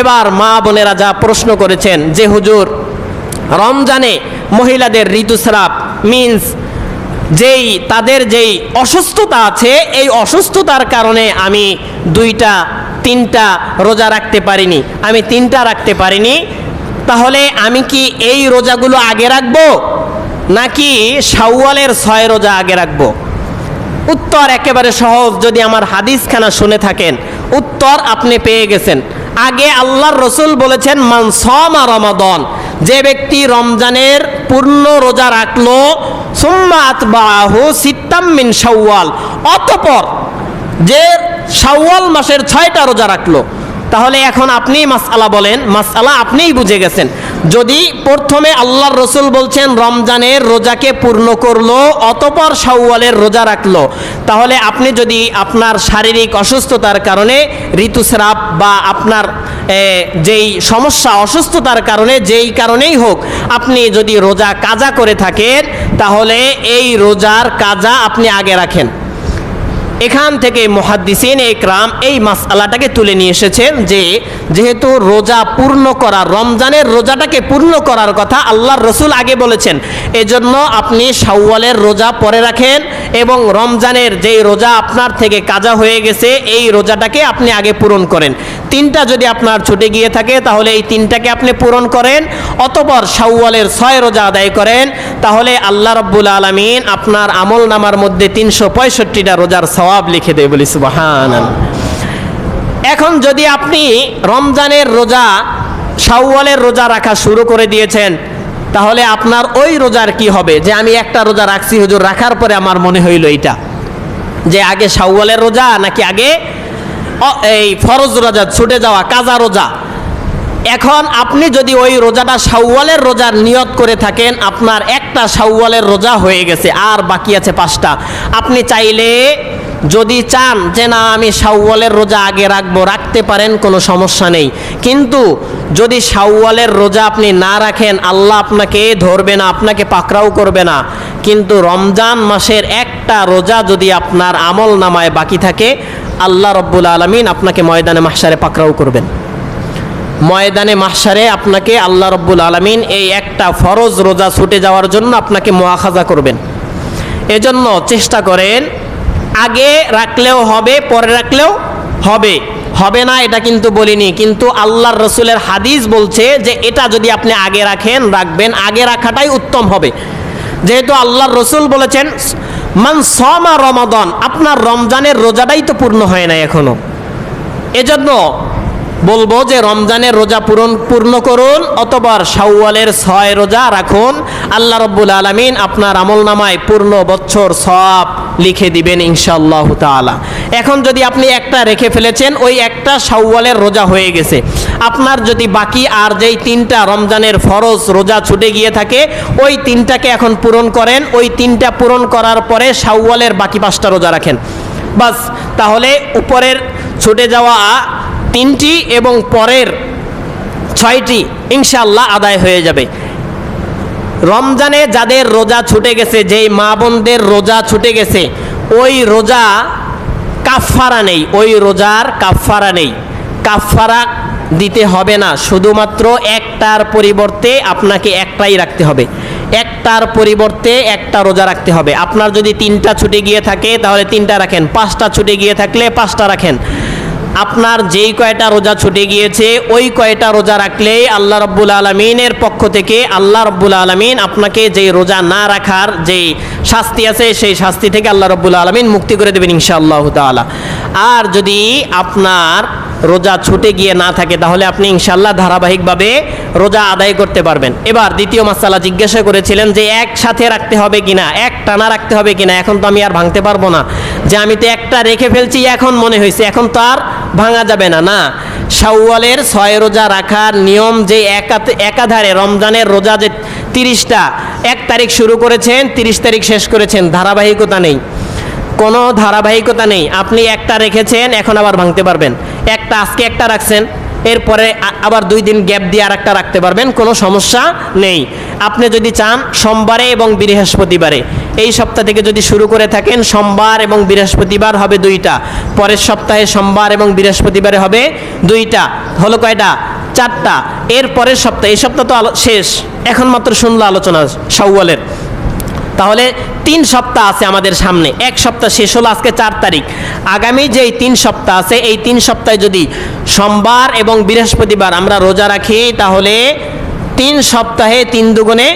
এবার মা বোনেরা যা প্রশ্ন করেছেন, যে হুজুর, রমজানে মহিলাদের ঋতুস্রাব মিন্স যেই, তাদের যেই অসুস্থতা আছে, এই অসুস্থতার কারণে আমি দুইটা, তিনটা রোজা রাখতে পারিনি। আমি তিনটা রাখতে পারিনি। তাহলে আমি কি এই রোজাগুলো আগে রাখব, নাকি শাওয়ালের ছয় রোজা আগে রাখব? উত্তর একেবারে সহজ, যদি আমার হাদিসখানা শুনে থাকেন। উত্তর আপনি পেয়ে গেছেন। আগে আল্লাহর রসুল বলেছেন মানসমা রমাদন যে ব্যক্তি রমজানের পূর্ণ রোজা রাখল, সুম্মা আতবাহু সিত্তাম মিন সাওয়াল অতপর যে সাওয়াল মাসের ছয়টা রোজা রাখল। তাহলে এখন আপনি মাসালা বলেন মাসালা আপনিই বুঝে গেছেন। যদি প্রথমে আল্লাহর রসুল বলছেন রমজানের রোজাকে পূর্ণ করল, অতপর শাওয়ালের রোজা রাখল, তাহলে আপনি যদি আপনার শারীরিক অসুস্থতার কারণে ঋতুস্রাব বা আপনার যেই সমস্যা অসুস্থতার কারণে, যেই কারণেই হোক, আপনি যদি রোজা কাজা করে থাকেন, তাহলে এই রোজার কাজা আপনি আগে রাখেন। এখান থেকে মহাদ্দিসিন একরাম এই মাসআলাটাকে তুলে নিয়ে এসেছেন যে, যেহেতু রোজা পূর্ণ করা, রমজানের রোজাটাকে পূর্ণ করার কথা আল্লাহর রসুল আগে বলেছেন। এজন্য আপনি শাওয়ালের রোজা পরে রাখেন এবং রমজানের যেই রোজা আপনার থেকে কাজা হয়ে গেছে, এই রোজাটাকে আপনি আগে পূরণ করেন। তিনটা যদি আপনার ছুটে গিয়ে থাকে, তাহলে এই তিনটাকে আপনি পূরণ করেন। অতপর শাওয়ালের ছয় রোজা আদায় করেন তাহলে আল্লাহ রব্বুল আলমিন আপনার আমল নামার মধ্যে তিনশো পঁয়ষট্টিটা রোজার সওয়াব লিখে দেয়, বলি সুবাহান এখন যদি আপনি রমজানের রোজা, শাওয়ালের রোজা রাখা শুরু করে দিয়েছেন, তাহলে আপনার ওই রোজার কি হবে? যে আমি একটা রোজা রাখছি, হুজুর, রাখার পরে আমার মনে হইল এইটা। যে আগে শাওয়ালের রোজা নাকি আগে এই ফরজ রোজা, ছুটে যাওয়া কাজা রোজা? এখন আপনি যদি ওই রোজাটা শাওয়ালের রোজার নিয়ত করে থাকেন, আপনার একটা শাওয়ালের রোজা হয়ে গেছে, আর বাকি আছে পাঁচটা। আপনি চাইলে যদি চান যে না, আমি শাওয়ালের রোজা আগে রাখব, রাখতে পারেন, কোনো সমস্যা নেই। কিন্তু যদি শাওয়ালের রোজা আপনি না রাখেন, আল্লাহ আপনাকে ধরবে না, আপনাকে পাকড়াও করবে না। কিন্তু রমজান মাসের একটা রোজা যদি আপনার আমল নামায় বাকি থাকে, আল্লাহ রব্বুল আলমিন আপনাকে ময়দানে মাহসারে পাকড়াও করবেন। ময়দানে মাহসারে আপনাকে আল্লাহ রব্বুল আলমিন এই একটা ফরজ রোজা ছুটে যাওয়ার জন্য আপনাকে মোয়াখাজা করবেন। এজন্য চেষ্টা করেন, আগে রাখলেও হবে, পরে রাখলেও হবে। হবে না, এটা কিন্তু বলিনি, কিন্তু আল্লাহর রসুলের হাদিস বলছে যে এটা যদি আপনি আগে রাখেন, রাখবেন, আগে রাখাটাই উত্তম হবে। যেহেতু আল্লাহর রসুল বলেছেন, মান সমা রমাদন, আপনার রমজানের রোজাটাই তো পূর্ণ হয় না এখনও। এজন্য বলব যে রমজানের রোজা পূরণ, পূর্ণ করুন, অতবার শাওয়ালের ছয় রোজা রাখুন। আল্লাহ রব্বুল আলমিন আপনার আমল নামায় পূর্ণ বছর সব লিখে দিবেন ইনশাআল্লাহ তাআলা। এখন যদি আপনি একটা রেখে ফেলেছেন, ওই একটা শাওয়ালের রোজা হয়ে গেছে। আপনার যদি বাকি আর যেই তিনটা রমজানের ফরজ রোজা ছুটে গিয়ে থাকে, ওই তিনটাকে এখন পূরণ করেন। ওই তিনটা পূরণ করার পরে শাওয়ালের বাকি পাঁচটা রোজা রাখেন। বাস, তাহলে উপরের ছুটে যাওয়া তিনটি এবং পরের ছয়টি ইনশাল্লাহ আদায় হয়ে যাবে। রমজানে যাদের রোজা ছুটে গেছে, যেই মা বোনদের রোজা ছুটে গেছে, ওই রোজা কাফফারা নেই, ওই রোজার কাফফারা নেই। কাফফারা দিতে হবে না, শুধুমাত্র একটার পরিবর্তে আপনাকে একটাই রাখতে হবে। একটার পরিবর্তে একটা রোজা রাখতে হবে। আপনার যদি তিনটা ছুটে গিয়ে থাকে, তাহলে তিনটা রাখেন, পাঁচটা ছুটে গিয়ে থাকলে পাঁচটা রাখেন। আপনার যেই কয়টা রোজা ছুটে গিয়েছে, ওই কয়টা রোজা রাখলেই আল্লাহ রব্বুল আলমিনের পক্ষ থেকে আল্লাহ রব্বুল আলমিন আপনাকে যেই রোজা না রাখার যেই শাস্তি আছে, সেই শাস্তি থেকে আল্লাহ রব্বুল আলমিন মুক্তি করে দেবেন ইনশাআল্লাহ তালা আর যদি আপনার রোজা ছুটে গিয়ে না থাকে, তাহলে আপনি ইনশাল্লাহ ধারাবাহিকভাবে রোজা আদায় করতে পারবেন। এবার দ্বিতীয় মাসালা জিজ্ঞাসা করেছিলেন যে একসাথে রাখতে হবে কিনা, এক টানা রাখতে হবে কিনা, এখন তো আমি আর ভাঙতে পারব না। যে আমি তো একটা রেখে ফেলছি, এখন মনে হয়েছে, এখন তো আর ভাঙা যাবে না। না, শাওয়ালের ছয় রোজা রাখার নিয়ম যে একাধারে রমজানের রোজা যে তিরিশটা, এক তারিখ শুরু করেছেন, তিরিশ তারিখ শেষ করেছেন, ধারাবাহিকতা নেই। কোনো ধারাবাহিকতা নেই। আপনি একটা রেখেছেন, এখন আবার ভাঙতে পারবেন। একটা আজকে একটা রাখছেন, এরপরে আবার দুই দিন গ্যাপ দিয়ে আর একটা রাখতে পারবেন, কোনো সমস্যা নেই। আপনি যদি চান, সোমবারে এবং বৃহস্পতিবারে। এই সপ্তাহ থেকে যদি শুরু করে থাকেন, সোমবার এবং বৃহস্পতিবার হবে দুইটা। পরের সপ্তাহে সোমবার এবং বৃহস্পতিবারে হবে দুইটা। হলো কয়টা? চারটা। এর পরের সপ্তাহ এই সপ্তাহ তো শেষ। এখন মাত্র শুনলো আলোচনা শাওয়ালের তাহলে তিন সপ্তাহ আছে আমাদের সামনে। এক সপ্তাহ শেষ হলো, আজকে চার তারিখ। আগামী যেই তিন সপ্তাহ আছে, এই তিন সপ্তাহে যদি সোমবার এবং বৃহস্পতিবার আমরা রোজা রাখি, তাহলে তিন সপ্তাহে তিন দুগুণে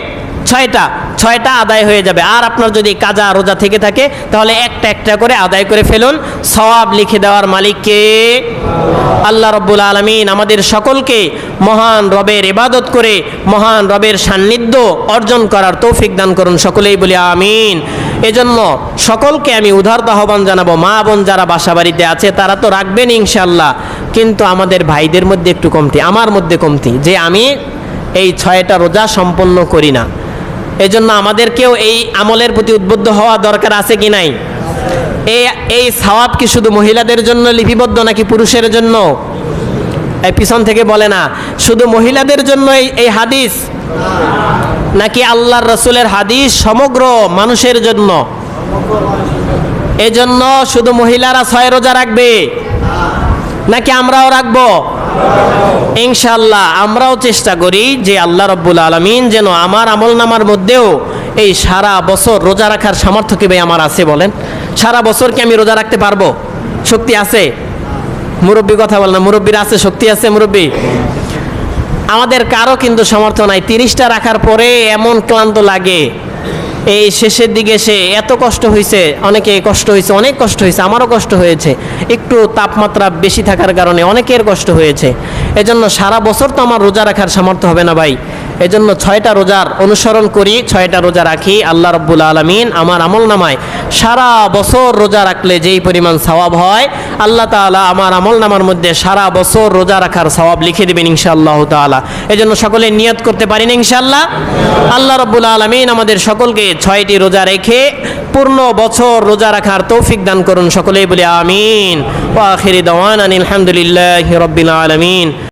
ছয়টা ছয়টা আদায় হয়ে যাবে। আর আপনার যদি কাজা রোজা থেকে থাকে, তাহলে একটা একটা করে আদায় করে ফেলুন। সওয়াব লিখে দেওয়ার মালিককে আল্লাহ রব্বুল আলমিন আমাদের সকলকে মহান রবের ইবাদত করে, মহান রবের সান্নিধ্য অর্জন করার তৌফিক দান করুন সকলেই বলি আমিন। এজন্য সকলকে আমি উদারত আহ্বান জানাব। মা বোন যারা বাসা বাড়িতে আছে, তারা তো রাখবেন ইনশাল্লাহ কিন্তু আমাদের ভাইদের মধ্যে একটু কমতি, আমার মধ্যে কমতি। যে আমি এই ছয়টা রোজা সম্পন্ন করি না এজন্য আমাদেরকেও এই আমলের প্রতি উদ্বুদ্ধ হওয়া দরকার আছে কি নাই? এই এই সওয়াব কি শুধু মহিলাদের জন্য লিপিবদ্ধ নাকি পুরুষের জন্য? এই পিছন থেকে বলে না, শুধু মহিলাদের জন্য এই হাদিস নাকি আল্লাহর রসুলের হাদিস সমগ্র মানুষের জন্য? এজন্য শুধু মহিলারা ছয় রোজা রাখবে, নাকি আমরাও রাখব? ইনশাল্লাহ আমরাও চেষ্টা করি যে আল্লাহ রব্বুল আলমিন যেন আমার আমল নামার মধ্যেও এই সারা বছর রোজা রাখার সামর্থ্য কি ভাই আমার আছে বলেন? সারা বছর কি আমি রোজা রাখতে পারব? শক্তি আছে? মুরব্বী কথা বল না, মুরব্বীর আছে, শক্তি আছে মুরব্বী? আমাদের কারও কিন্তু সামর্থ্য নাই, তিরিশটা রাখার পরে এমন ক্লান্ত লাগে। এই শেষের দিকে সে এত কষ্ট হয়েছে অনেকে কষ্ট হয়েছে অনেক কষ্ট হয়েছে আমারও কষ্ট হয়েছে। একটু তাপমাত্রা বেশি থাকার কারণে অনেকের কষ্ট হয়েছে। এজন্য সারা বছর তো আমার রোজা রাখার সামর্থ্য হবে না ভাই। এজন্য ছয়টা রোজার অনুসরণ করি, ছয়টা রোজা রাখি, আল্লাহ রব্বুল আলমিন আমার আমল নামায়। সারা বছর রোজা রাখলে যেই পরিমাণ সওয়াব হয়, আল্লাহ তাআলা আমার আমল নামার মধ্যে সারা বছর রোজা রাখার সওয়াব লিখে দেবেন ইনশাআল্লাহ তাআলা। এজন্য সকলে নিয়ত করতে পারেন ইনশাআল্লাহ? আল্লাহ রব্বুল আলমিন আমাদের সকলকে ছয়টি রোজা রেখে পূর্ণ বছর রোজা রাখার তৌফিক দান করুন, সকলেই বলে আমিন। আখিরি দাওয়ানা আলহামদুলিল্লাহি রাব্বিল আলামিন।